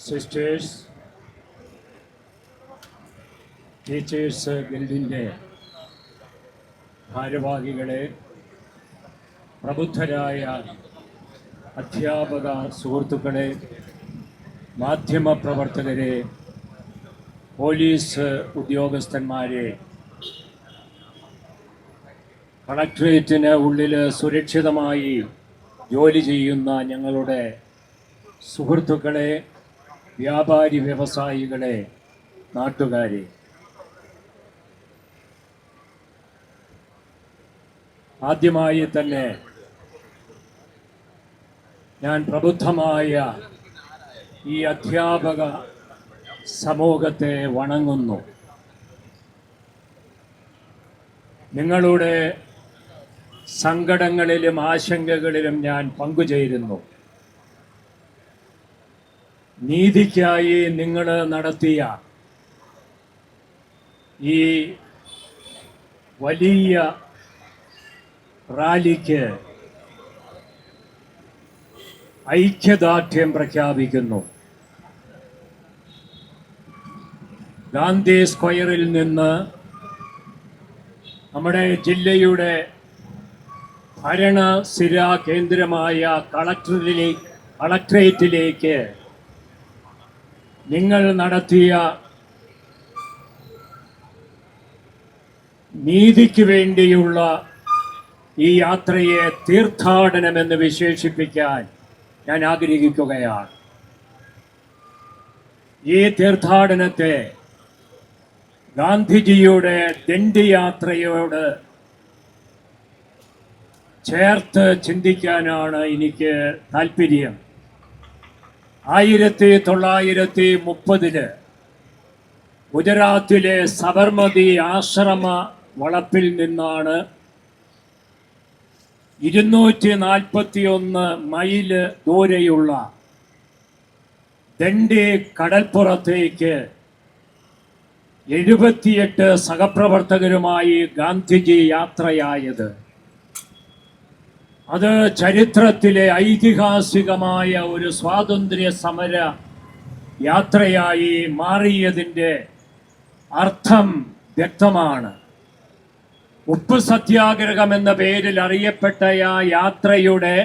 Sisters teachers ഗിൽഡിന്റെ ഭാരവാഹികളെ പ്രബുദ്ധരായ അധ്യാപക സുഹൃത്തുക്കളെ മാധ്യമപ്രവർത്തകരെ പോലീസ് ഉദ്യോഗസ്ഥന്മാരെ കളക്ട്രേറ്റിന് ഉള്ളിൽ സുരക്ഷിതമായി ജോലി ചെയ്യുന്ന ഞങ്ങളുടെ സുഹൃത്തുക്കളെ വ്യാപാരി വ്യവസായികളെ നാട്ടുകാരെ. ആദ്യമായി തന്നെ ഞാൻ പ്രബുദ്ധമായ ഈ അധ്യാപക സമൂഹത്തെ വണങ്ങുന്നു. നിങ്ങളുടെ സങ്കടങ്ങളിലും ആശങ്കകളിലും ഞാൻ പങ്കുചേരുന്നു. നീതിക്കായി നിങ്ങൾ നടത്തിയ ഈ വലിയ റാലിക്ക് ഐക്യദാർഢ്യം പ്രഖ്യാപിക്കുന്നു. ഗാന്ധി സ്ക്വയറിൽ നിന്ന് നമ്മുടെ ജില്ലയുടെ ഭരണ ഭരണസ്ഥിര കേന്ദ്രമായ കളക്ടറിലേക്ക് കളക്ട്രേറ്റിലേക്ക് നിങ്ങൾ നടത്തിയ നീതിക്ക് വേണ്ടിയുള്ള ഈ യാത്രയെ തീർത്ഥാടനമെന്ന് വിശേഷിപ്പിക്കാൻ ഞാൻ ആഗ്രഹിക്കുകയാണ്. ഈ തീർത്ഥാടനത്തെ ഗാന്ധിജിയുടെ ദണ്ഡിയാത്രയോട് ചേർത്ത് ചിന്തിക്കാനാണ് എനിക്ക് താല്പര്യം. ആയിരത്തി തൊള്ളായിരത്തി മുപ്പതിൽ ഗുജറാത്തിലെ സബർമതി ആശ്രമ വളപ്പിൽ നിന്നാണ് ഇരുന്നൂറ്റി നാൽപ്പത്തി ഒന്ന് മൈൽ ദൂരെയുള്ള ദണ്ഡി കടൽപ്പുറത്തേക്ക് എഴുപത്തിയെട്ട് സഹപ്രവർത്തകരുമായി ഗാന്ധിജി യാത്രയായത്. അത് ചരിത്രത്തിലെ ഐതിഹാസികമായ ഒരു സ്വാതന്ത്ര്യ സമര യാത്രയായി മാറിയതിന്റെ അർത്ഥം വ്യക്തമാണ്. ഉപ്പ് സത്യാഗ്രഹം എന്ന പേരിൽ അറിയപ്പെട്ട ആ യാത്രയുടെ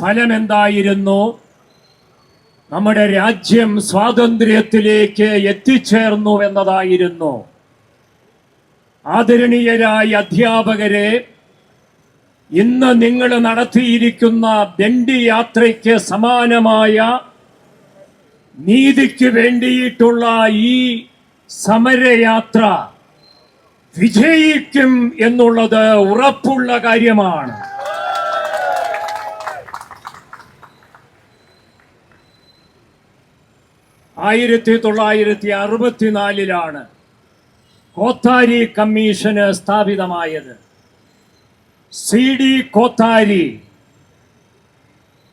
ഫലമെന്തായിരുന്നു? നമ്മുടെ രാജ്യം സ്വാതന്ത്ര്യത്തിലേക്ക് എത്തിച്ചേർന്നു എന്നതായിരുന്നു. ആദരണീയരായ അധ്യാപകരെ ഇന്ന് നിങ്ങൾ നടത്തിയിരിക്കുന്ന ദണ്ഡി യാത്രയ്ക്ക് സമാനമായ നീതിക്ക് വേണ്ടിയിട്ടുള്ള ഈ സമരയാത്ര വിജയിക്കും എന്നുള്ളത് ഉറപ്പുള്ള കാര്യമാണ്. ആയിരത്തി തൊള്ളായിരത്തി അറുപത്തിനാലിലാണ് കോത്താരി കമ്മീഷന് സ്ഥാപിതമായത്. സി ഡി കോത്താരി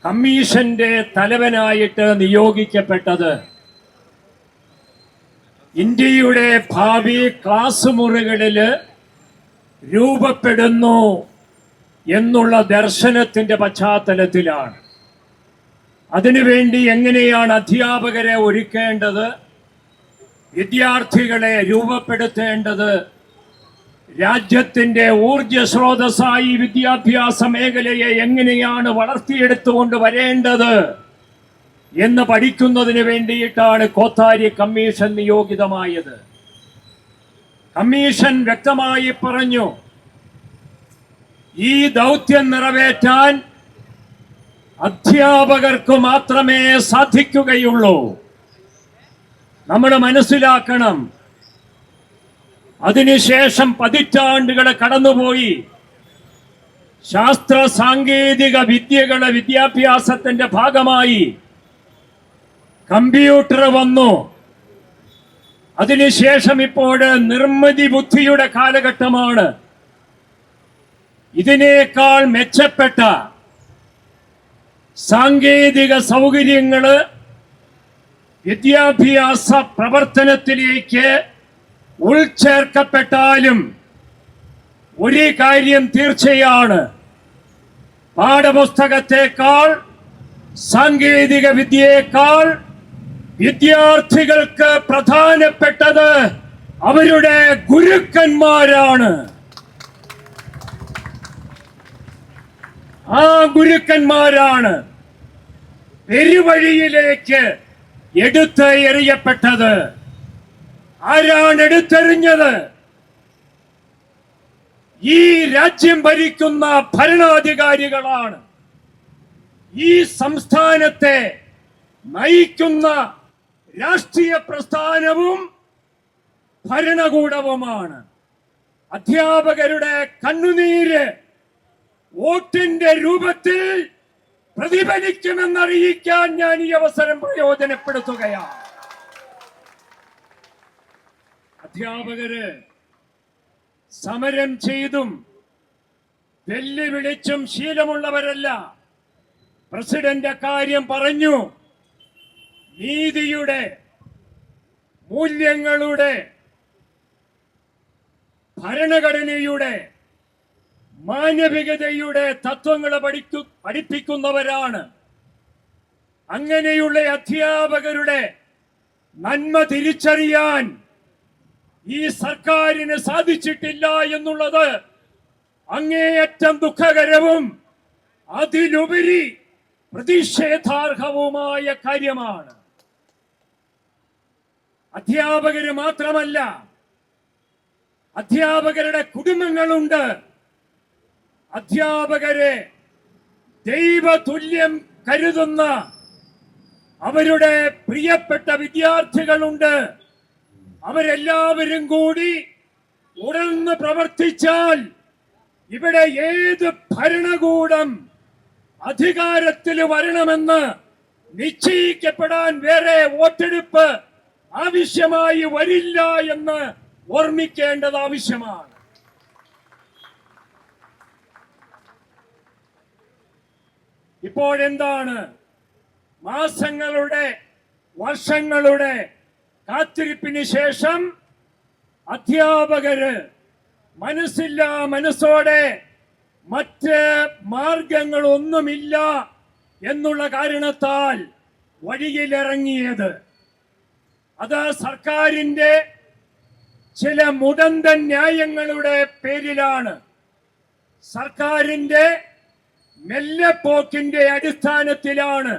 കമ്മീഷന്റെ തലവനായിട്ട് നിയോഗിക്കപ്പെട്ടത് ഇന്ത്യയുടെ ഭാവി ക്ലാസ് മുറികളിൽ രൂപപ്പെടുന്നു എന്നുള്ള ദർശനത്തിന്റെ പശ്ചാത്തലത്തിലാണ്. അതിനുവേണ്ടി എങ്ങനെയാണ് അധ്യാപകരെ ഒരുക്കേണ്ടത്? വിദ്യാർത്ഥികളെ രൂപപ്പെടുത്തേണ്ടത്? രാജ്യത്തിന്റെ ഊർജ സ്രോതസ്സായി വിദ്യാഭ്യാസ മേഖലയെ എങ്ങനെയാണ് വളർത്തിയെടുത്തുകൊണ്ട് വരേണ്ടത് എന്ന് പഠിക്കുന്നതിന് വേണ്ടിയിട്ടാണ് കോത്താരി കമ്മീഷൻ നിയോഗിതമായത്. കമ്മീഷൻ വ്യക്തമായി പറഞ്ഞു ഈ ദൗത്യം നിറവേറ്റാൻ അധ്യാപകർക്ക് മാത്രമേ സാധിക്കുകയുള്ളൂ. നമ്മൾ മനസ്സിലാക്കണം അതിനുശേഷം പതിറ്റാണ്ടുകളെ കടന്നുപോയി. ശാസ്ത്ര സാങ്കേതിക വിദ്യകളെ വിദ്യാഭ്യാസത്തിന്റെ ഭാഗമായി കമ്പ്യൂട്ടർ വന്നു. അതിനുശേഷം ഇപ്പോൾ നിർമ്മിതി ബുദ്ധിയുടെ കാലഘട്ടമാണ്. ഇതിനേക്കാൾ മെച്ചപ്പെട്ട സാങ്കേതിക സൗകര്യങ്ങൾ വിദ്യാഭ്യാസ പ്രവർത്തനത്തിലേക്ക് ഉൾച്ചേർക്കപ്പെട്ടാലും ഒരു കാര്യം തീർച്ചയാണ്. പാഠപുസ്തകത്തെക്കാൾ സാങ്കേതിക വിദ്യയേക്കാൾ വിദ്യാർത്ഥികൾക്ക് പ്രധാനപ്പെട്ടത് അവരുടെ ഗുരുക്കന്മാരാണ്. ആ ഗുരുക്കന്മാരാണ് പെരുവഴിയിലേക്ക് എടുത്ത് എറിയപ്പെട്ടത് ആരാണ് എടുത്തെറിഞ്ഞത്? ഈ രാജ്യം ഭരിക്കുന്ന ഭരണാധികാരികളാണ് ഈ സംസ്ഥാനത്തെ നയിക്കുന്ന രാഷ്ട്രീയ പ്രസ്ഥാനവും ഭരണകൂടവുമാണ്. അധ്യാപകരുടെ കണ്ണുനീര് വോട്ടിന്റെ രൂപത്തിൽ പ്രതിഫലിക്കുമെന്നറിയിക്കാൻ ഞാൻ ഈ അവസരം പ്രയോജനപ്പെടുത്തുകയാണ്. അധ്യാപകര് സമരം ചെയ്തും വെല്ലുവിളിച്ചും ശീലമുള്ളവരല്ല. പ്രസിഡന്റ് കാര്യം പറഞ്ഞു. നീതിയുടെ മൂല്യങ്ങളുടെ ഭരണഘടനയുടെ മാനവികതയുടെ തത്വങ്ങളെ പഠിക്കു പഠിപ്പിക്കുന്നവരാണ്. അങ്ങനെയുള്ള അധ്യാപകരുടെ നന്മ തിരിച്ചറിയാൻ ഈ സർക്കാരിന് സാധിച്ചിട്ടില്ല എന്നുള്ളത് അങ്ങേയറ്റം ദുഃഖകരവും അതിലുപരി പ്രതിഷേധാർഹവുമായ കാര്യമാണ്. അധ്യാപകര് മാത്രമല്ല അധ്യാപകരുടെ കുടുംബങ്ങളുണ്ട്. അധ്യാപകരെ ദൈവതുല്യം കരുതുന്ന അവരുടെ പ്രിയപ്പെട്ട വിദ്യാർത്ഥികളുണ്ട്. അവരെല്ലാവരും കൂടി ഉണർന്ന് പ്രവർത്തിച്ചാൽ ഇവിടെ ഏത് ഭരണകൂടം അധികാരത്തിൽ വരണമെന്ന് നിശ്ചയിക്കപ്പെടാൻ വേറെ വോട്ടെടുപ്പ് ആവശ്യമായി വരില്ല എന്ന് ഓർമ്മിക്കേണ്ടത് ആവശ്യമാണ്. ഇപ്പോഴെന്താണ്? മാസങ്ങളുടെ വർഷങ്ങളുടെ കാത്തിരിപ്പിന് ശേഷം അധ്യാപകര് മനസ്സില്ല മനസ്സോടെ മറ്റ് മാർഗങ്ങളൊന്നുമില്ല എന്നുള്ള കാരണത്താൽ വഴിയിലിറങ്ങിയത്. അത് സർക്കാരിന്റെ ചില മുടന്തൻ ന്യായങ്ങളുടെ പേരിലാണ്. സർക്കാരിന്റെ മെല്ലെപ്പോക്കിന്റെ അടിസ്ഥാനത്തിലാണ്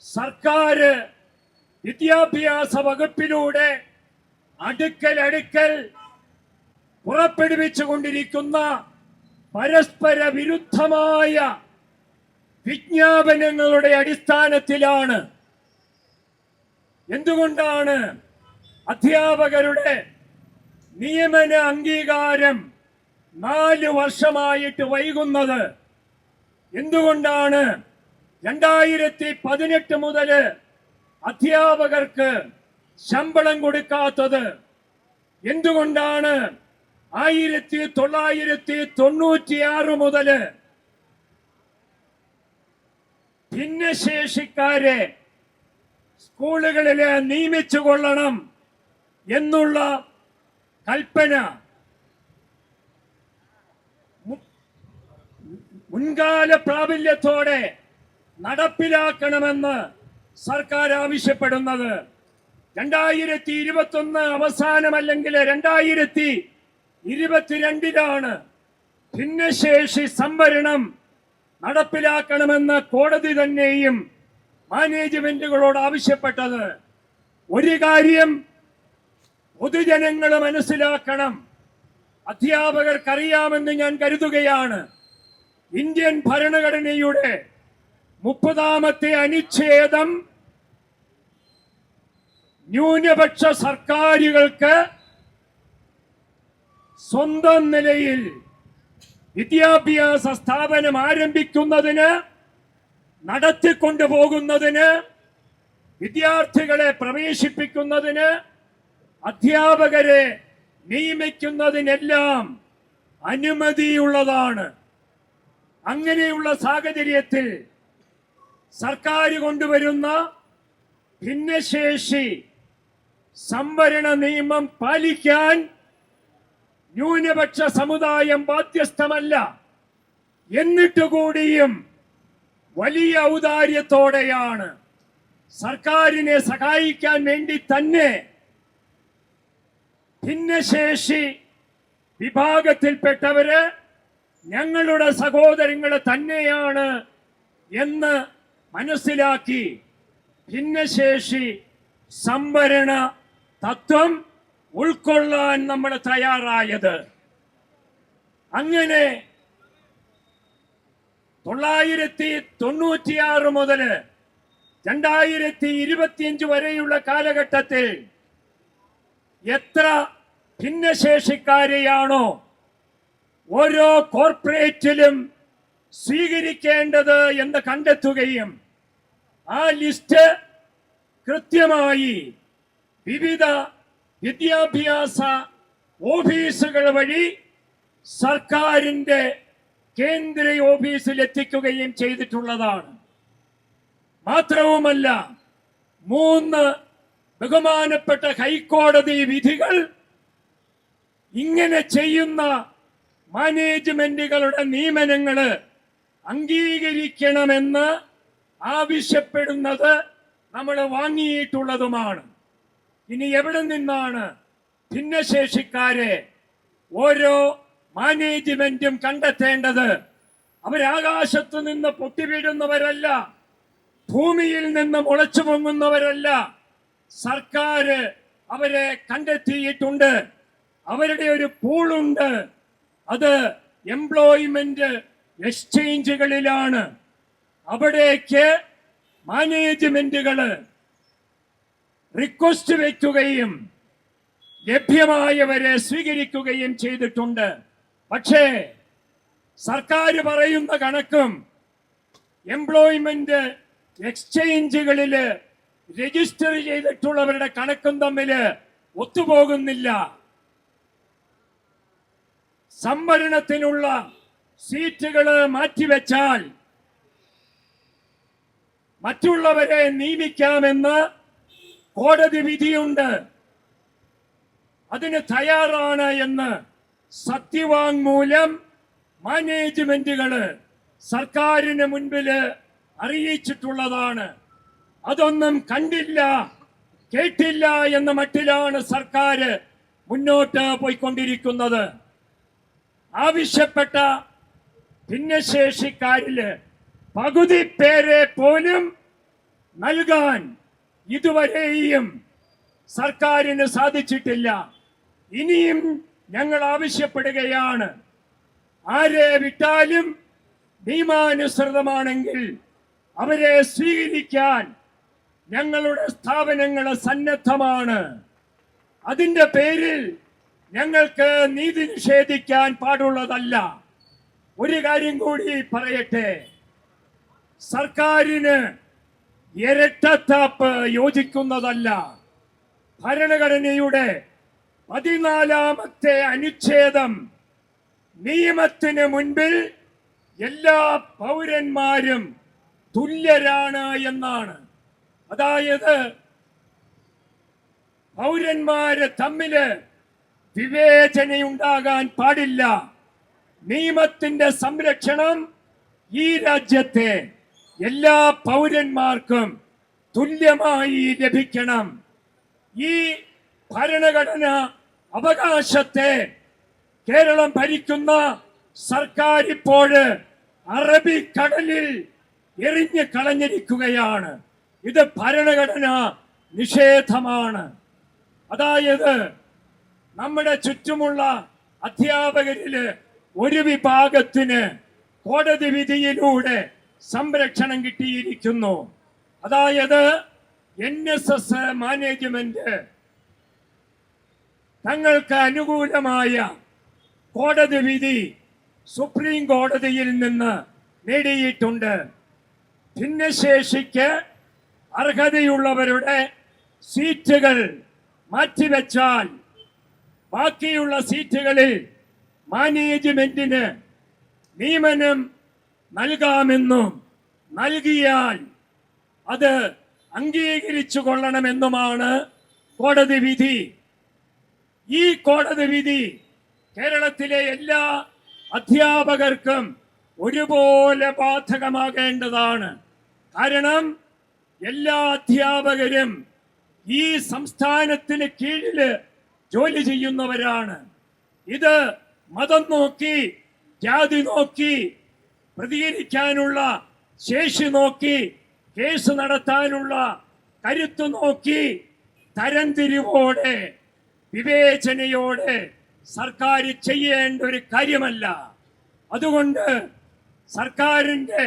സർക്കാർ വിദ്യാഭ്യാസ വകുപ്പിലൂടെ അടുക്കൽ അടുക്കൽ പുറപ്പെടുവിച്ചുകൊണ്ടിരിക്കുന്ന പരസ്പര വിരുദ്ധമായ വിജ്ഞാപനങ്ങളുടെ അടിസ്ഥാനത്തിലാണ് എന്തുകൊണ്ടാണ് അധ്യാപകരുടെ നിയമന അംഗീകാരം നാല് വർഷമായിട്ട് വൈകുന്നത്? എന്തുകൊണ്ടാണ് രണ്ടായിരത്തി പതിനെട്ട് മുതൽ അധ്യാപകർക്ക് ശമ്പളം കൊടുക്കാത്തത് എന്തുകൊണ്ടാണ് ആയിരത്തി തൊള്ളായിരത്തി തൊണ്ണൂറ്റിയാറ് മുതൽ ഭിന്നശേഷിക്കാരെ സ്കൂളുകളിൽ നിയമിച്ചു കൊള്ളണം എന്നുള്ള കൽപ്പന മുൻകാല പ്രാബല്യത്തോടെ നടപ്പിലാക്കണമെന്ന് സർക്കാർ ആവശ്യപ്പെടുന്നത് രണ്ടായിരത്തി ഇരുപത്തൊന്ന് അവസാനമല്ലെങ്കിൽ രണ്ടായിരത്തി ഇരുപത്തിരണ്ടിലാണ് ഭിന്നശേഷി സംവരണം നടപ്പിലാക്കണമെന്ന് കോടതി തന്നെയും മാനേജ്മെന്റുകളോട് ആവശ്യപ്പെട്ടത്. ഒരു കാര്യം പൊതുജനങ്ങൾ മനസ്സിലാക്കണം. അധ്യാപകർക്കറിയാമെന്ന് ഞാൻ കരുതുകയാണ്. ഇന്ത്യൻ ഭരണഘടനയുടെ മുപ്പതാമത്തെ അനുച്ഛേദം ന്യൂനപക്ഷ സർക്കാരുകൾക്ക് സ്വന്തം നിലയിൽ വിദ്യാഭ്യാസ സ്ഥാപനം ആരംഭിക്കുന്നതിന് നടത്തിക്കൊണ്ടുപോകുന്നതിന് വിദ്യാർത്ഥികളെ പ്രവേശിപ്പിക്കുന്നതിന് അധ്യാപകരെ നിയമിക്കുന്നതിനെല്ലാം അനുമതിയുള്ളതാണ്. അങ്ങനെയുള്ള സാഹചര്യത്തിൽ സർക്കാർ കൊണ്ടുവരുന്ന ഭിന്നശേഷി സംവരണ നിയമം പാലിക്കാൻ ന്യൂനപക്ഷ സമുദായം ബാധ്യസ്ഥമല്ല. എന്നിട്ടുകൂടിയും വലിയ ഔദാര്യത്തോടെയാണ് സർക്കാരിനെ സഹായിക്കാൻ വേണ്ടി തന്നെ ഭിന്നശേഷി വിഭാഗത്തിൽപ്പെട്ടവര് ഞങ്ങളുടെ സഹോദരങ്ങൾ തന്നെയാണ് എന്ന് മനസ്സിലാക്കി. ഭിന്നശേഷി സംവരണ തത്വം ഉൾക്കൊള്ളാൻ നമ്മൾ തയ്യാറായത്. അങ്ങനെ തൊള്ളായിരത്തി തൊണ്ണൂറ്റിയാറ് മുതൽ രണ്ടായിരത്തി ഇരുപത്തിയഞ്ച് വരെയുള്ള കാലഘട്ടത്തിൽ എത്ര ഭിന്നശേഷിക്കാരെയാണോ ഓരോ കോർപ്പറേറ്റിലും സ്വീകരിക്കേണ്ടത് എന്ന് കണ്ടെത്തുകയും ആ ലിസ്റ്റ് കൃത്യമായി വിവിധ വിദ്യാഭ്യാസ ഓഫീസുകൾ വഴി സർക്കാരിന്റെ കേന്ദ്ര ഓഫീസിൽ എത്തിക്കുകയും ചെയ്തിട്ടുള്ളതാണ്. മാത്രവുമല്ല മൂന്ന് ബഹുമാനപ്പെട്ട ഹൈക്കോടതി വിധികൾ ഇങ്ങനെ ചെയ്യുന്ന മാനേജ്മെന്റുകളുടെ നിയമനങ്ങൾ അംഗീകരിക്കണമെന്ന് ആവശ്യപ്പെടുന്നത് നമ്മൾ വാങ്ങിയിട്ടുള്ളതുമാണ്. ഇനി എവിടെ നിന്നാണ് ഭിന്നശേഷിക്കാരെ ഓരോ മാനേജ്മെന്റും കണ്ടെത്തേണ്ടത്? അവരാകാശത്തു നിന്ന് പൊട്ടിവിടുന്നവരല്ല ഭൂമിയിൽ നിന്ന് മുളച്ചു പൊങ്ങുന്നവരല്ല. സർക്കാർ അവരെ കണ്ടെത്തിയിട്ടുണ്ട്. അവരുടെ ഒരു പൂളുണ്ട്. അത് എംപ്ലോയ്മെന്റ് എക്സ്ചേഞ്ചുകളിലാണ് അവിടേക്ക് മാനേജ്മെന്റുകൾ റിക്വസ്റ്റ് വയ്ക്കുകയും ലഭ്യമായവരെ സ്വീകരിക്കുകയും ചെയ്തിട്ടുണ്ട്. പക്ഷേ സർക്കാർ പറയുന്ന കണക്കും എംപ്ലോയ്മെന്റ് എക്സ്ചേഞ്ചുകളിൽ രജിസ്റ്റർ ചെയ്തിട്ടുള്ളവരുടെ കണക്കും തമ്മിൽ ഒത്തുപോകുന്നില്ല. സംവരണത്തിനുള്ള സീറ്റുകൾ മാറ്റിവെച്ചാൽ മറ്റുള്ളവരെ നിയമിക്കാമെന്ന് കോടതി വിധിയുണ്ട്. അതിന് തയ്യാറാണ് എന്ന് സത്യവാങ്മൂലം മാനേജ്മെന്റുകൾ സർക്കാരിന് മുൻപിൽ അറിയിച്ചിട്ടുള്ളതാണ്. അതൊന്നും കണ്ടില്ല കേട്ടില്ല എന്ന മട്ടിലാണ് സർക്കാർ മുന്നോട്ട് പോയിക്കൊണ്ടിരിക്കുന്നത്. ആവശ്യപ്പെട്ട ഭിന്നശേഷിക്കാരിൽ പകുതി പേരെ പോലും നൽകാൻ ഇതുവരെയും സർക്കാരിന് സാധിച്ചിട്ടില്ല. ഇനിയും ഞങ്ങൾ ആവശ്യപ്പെടുകയാണ്. ആരെ വിട്ടാലും നിയമാനുസൃതമാണെങ്കിൽ അവരെ സ്വീകരിക്കാൻ ഞങ്ങളുടെ സ്ഥാപനങ്ങൾ സന്നദ്ധമാണ്. അതിന്റെ പേരിൽ ഞങ്ങൾക്ക് നീതി നിഷേധിക്കാൻ പാടുള്ളതല്ല. ഒരു കാര്യം കൂടി പറയട്ടെ. സർക്കാരിന് ഇരട്ടത്താപ്പ് യോജിക്കുന്നതല്ല. ഭരണഘടനയുടെ പതിനാലാമത്തെ അനുച്ഛേദം നിയമത്തിന് മുൻപിൽ എല്ലാ പൗരന്മാരും തുല്യരാണ് എന്നാണ്. അതായത് പൗരന്മാര് തമ്മിൽ വിവേചനയുണ്ടാകാൻ പാടില്ല. നിയമത്തിന്റെ സംരക്ഷണം ഈ രാജ്യത്തെ എല്ലാ പൗരന്മാർക്കും തുല്യമായി ലഭിക്കണം. ഈ ഭരണഘടന അവകാശത്തെ കേരളം ഭരിക്കുന്ന സർക്കാർ ഇപ്പോൾ കടലിൽ എറിഞ്ഞു കളഞ്ഞിരിക്കുകയാണ്. ഇത് ഭരണഘടന നിഷേധമാണ്. അതായത് നമ്മുടെ ചുറ്റുമുള്ള അധ്യാപകരിൽ ഒരു വിഭാഗത്തിന് കോടതി വിധിയിലൂടെ സംരക്ഷണം കിട്ടിയിരിക്കുന്നു. അതായത് എൻ എസ് എസ് മാനേജ്മെന്റ് തങ്ങൾക്ക് അനുകൂലമായ കോടതി വിധി സുപ്രീം കോടതിയിൽ നിന്ന് നേടിയിട്ടുണ്ട്. ഭിന്നശേഷിക്ക് അർഹതയുള്ളവരുടെ സീറ്റുകൾ മാറ്റിവെച്ചാൽ ബാക്കിയുള്ള സീറ്റുകളിൽ മാനേജ്മെന്റിന് നിയമനം നൽകാമെന്നും നൽകിയാൽ അത് അംഗീകരിച്ചു കൊള്ളണമെന്നുമാണ് കോടതി വിധി. ഈ കോടതി വിധി കേരളത്തിലെ എല്ലാ അധ്യാപകർക്കും ഒരുപോലെ ബാധകമാകേണ്ടതാണ്. കാരണം എല്ലാ അധ്യാപകരും ഈ സംസ്ഥാനത്തിന് കീഴിൽ ജോലി ചെയ്യുന്നവരാണ്. ഇത് മതം നോക്കി ജാതി നോക്കി പ്രതികരിക്കാനുള്ള ശേഷി നോക്കി കേസ് നടത്താനുള്ള കരുത്ത് നോക്കി തരംതിരിവോടെ വിവേചനയോടെ സർക്കാർ ചെയ്യേണ്ട ഒരു കാര്യമല്ല. അതുകൊണ്ട് സർക്കാരിന്റെ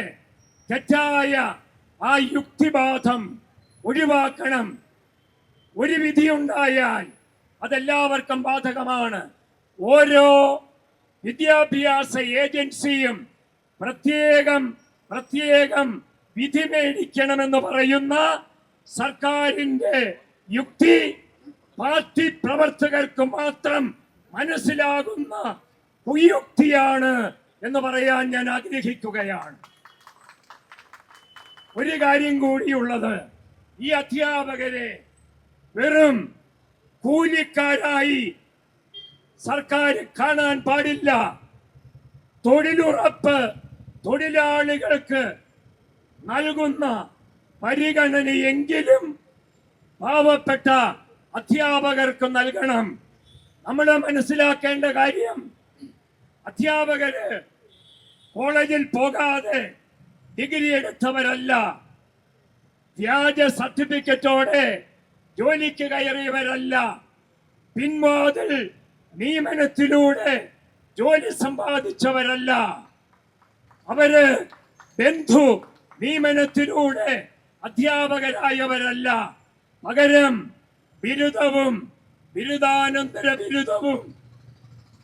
തെറ്റായ ആ യുക്തിബാധം ഒഴിവാക്കണം. ഒരു വിധിയുണ്ടായാൽ അതെല്ലാവർക്കും ബാധകമാണ്. ഓരോ വിദ്യാഭ്യാസ ഏജൻസിയും പ്രത്യേകം പ്രത്യേകം വിധി മേടിക്കണമെന്ന് പറയുന്ന സർക്കാരിന്റെ യുക്തി പാർട്ടി പ്രവർത്തകർക്ക് മാത്രം മനസ്സിലാകുന്ന കുയുക്തിയാണ് എന്ന് പറയാൻ ഞാൻ ആഗ്രഹിക്കുകയാണ്. ഒരു കാര്യം കൂടിയുള്ളത് ഈ അധ്യാപകരെ വെറും കൂലിക്കാരായി സർക്കാർ കാണാൻ പാടില്ല. തൊഴിലുറപ്പ് തൊഴിലാളികൾക്ക് നൽകുന്ന പരിഗണനയെങ്കിലും പാവപ്പെട്ട അധ്യാപകർക്ക് നൽകണം. നമ്മൾ മനസ്സിലാക്കേണ്ട കാര്യം അധ്യാപകര് കോളേജിൽ പോകാതെ ഡിഗ്രി എടുത്തവരല്ല. വ്യാജ സർട്ടിഫിക്കറ്റോടെ ജോലിക്ക് കയറിയവരല്ല. പിൻവാതിൽ നിയമനത്തിലൂടെ ജോലി സമ്പാദിച്ചവരല്ല. അവർ ബന്ധു നിയമനത്തിലൂടെ അധ്യാപകരായവരല്ല. പകരം ബിരുദവും ബിരുദാനന്തര ബിരുദവും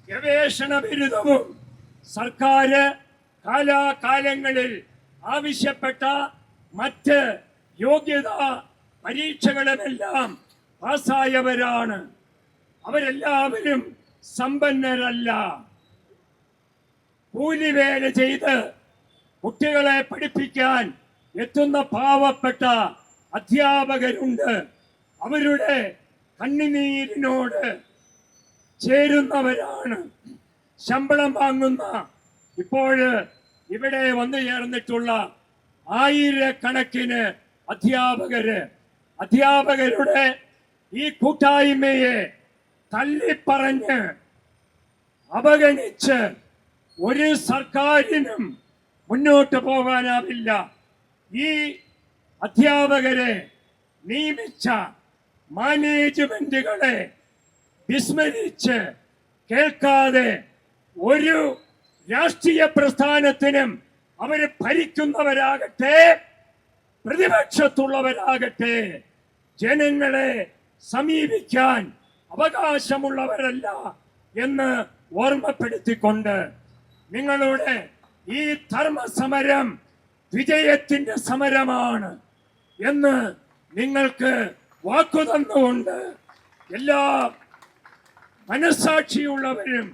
ഗവേഷണ ബിരുദവും സർക്കാർ കാലാകാലങ്ങളിൽ ആവശ്യപ്പെട്ട മറ്റ് യോഗ്യതാ പരീക്ഷകളുമെല്ലാം പാസ്സായവരാണ്. അവരെല്ലാവരും സമ്പന്നരല്ല. കൂലിവേല ചെയ്ത് കുട്ടികളെ പഠിപ്പിക്കാൻ എത്തുന്ന പാവപ്പെട്ട അധ്യാപകരുണ്ട്. അവരുടെ കണ്ണുനീരിനോട് ചേരുന്നവരാണ്. ശമ്പളം വാങ്ങുന്ന ഇപ്പോൾ ഇവിടെ വന്നു ചേർന്നിട്ടുള്ള ആയിരക്കണക്കിന് അധ്യാപകര്. അധ്യാപകരുടെ ഈ കൂട്ടായ്മയെ തള്ളിപ്പറഞ്ഞ് അവഗണിച്ച് ഒരു സർക്കാരിനും മുന്നോട്ട് പോകാനാവില്ല. ഈ അധ്യാപകരെ നിയമിച്ച മാനേജ്മെന്റുകളെ വിസ്മരിച്ച് കേൾക്കാതെ ഒരു രാഷ്ട്രീയ പ്രസ്ഥാനത്തിനും അവർ ഭരിക്കുന്നവരാകട്ടെ പ്രതിപക്ഷത്തുള്ളവരാകട്ടെ ജനങ്ങളെ സമീപിക്കാൻ അവകാശമുള്ളവരല്ല എന്ന് ഓർമ്മപ്പെടുത്തിക്കൊണ്ട് നിങ്ങളുടെ ഈ ധർമ്മസമരം വിജയത്തിന്റെ സമരമാണ് എന്ന് നിങ്ങൾക്ക് വാക്കു തന്നുകൊണ്ട് എല്ലാ മനസ്സാക്ഷിയുള്ളവരും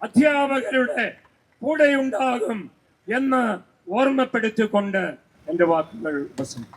അധ്യാപകരുടെ കൂടെയുണ്ടാകും എന്ന് ഓർമ്മപ്പെടുത്തിക്കൊണ്ട് എന്റെ വാക്കുകൾ ഉപസംഹരിക്കുന്നു.